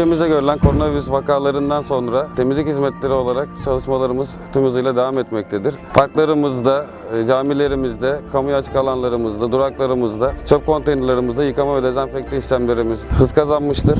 Ülkemizde görülen koronavirüs vakalarından sonra temizlik hizmetleri olarak çalışmalarımız tüm hızıyla devam etmektedir. Parklarımızda, e, camilerimizde, kamuya açık alanlarımızda, duraklarımızda, çöp konteynerlerimizde yıkama ve dezenfekte işlemlerimiz hız kazanmıştır.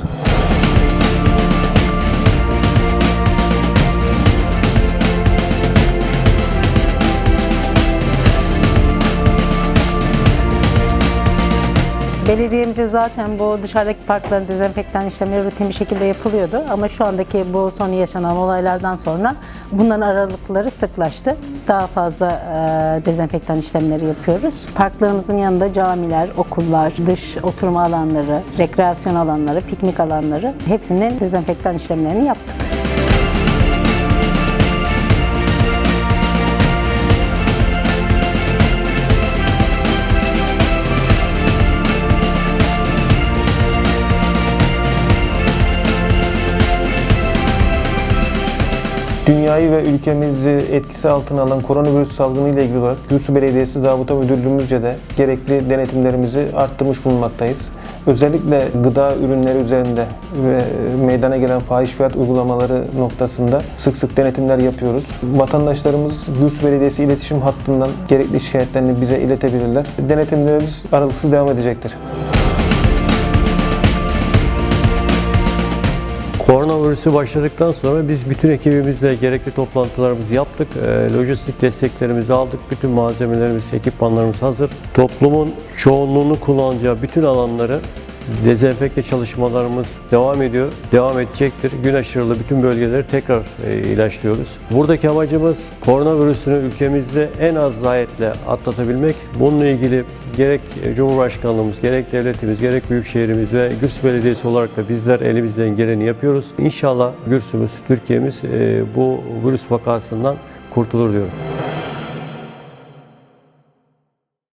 Belediyemizce zaten bu dışarıdaki parkların dezenfektan işlemleri rutin bir şekilde yapılıyordu. Ama şu andaki bu son yaşanan olaylardan sonra bunların aralıkları sıklaştı. Daha fazla e, dezenfektan işlemleri yapıyoruz. Parklarımızın yanında camiler, okullar, dış oturma alanları, rekreasyon alanları, piknik alanları hepsinin dezenfektan işlemlerini yaptık. Dünyayı ve ülkemizi etkisi altına alan koronavirüs salgını ile ilgili olarak Gürsü Belediyesi Zabıta Müdürlüğümüzce de gerekli denetimlerimizi arttırmış bulunmaktayız. Özellikle gıda ürünleri üzerinde ve meydana gelen fahiş fiyat uygulamaları noktasında sık sık denetimler yapıyoruz. Vatandaşlarımız Gürsü Belediyesi iletişim hattından gerekli şikayetlerini bize iletebilirler. Denetimlerimiz aralıksız devam edecektir. Koronavirüsü başladıktan sonra biz bütün ekibimizle gerekli toplantılarımızı yaptık. Ee, Lojistik desteklerimizi aldık. Bütün malzemelerimiz, ekipmanlarımız hazır. Toplumun çoğunluğunu kullanacağı bütün alanları dezenfekte çalışmalarımız devam ediyor. Devam edecektir. Gün aşırılı bütün bölgeleri tekrar e, ilaçlıyoruz. Buradaki amacımız koronavirüsünü ülkemizde en az zayitle atlatabilmek. Bununla ilgili gerek Cumhurbaşkanlığımız, gerek devletimiz, gerek Büyükşehirimiz ve Gürs Belediyesi olarak da bizler elimizden geleni yapıyoruz. İnşallah Gürsümüz, Türkiye'miz e, bu virüs vakasından kurtulur diyorum.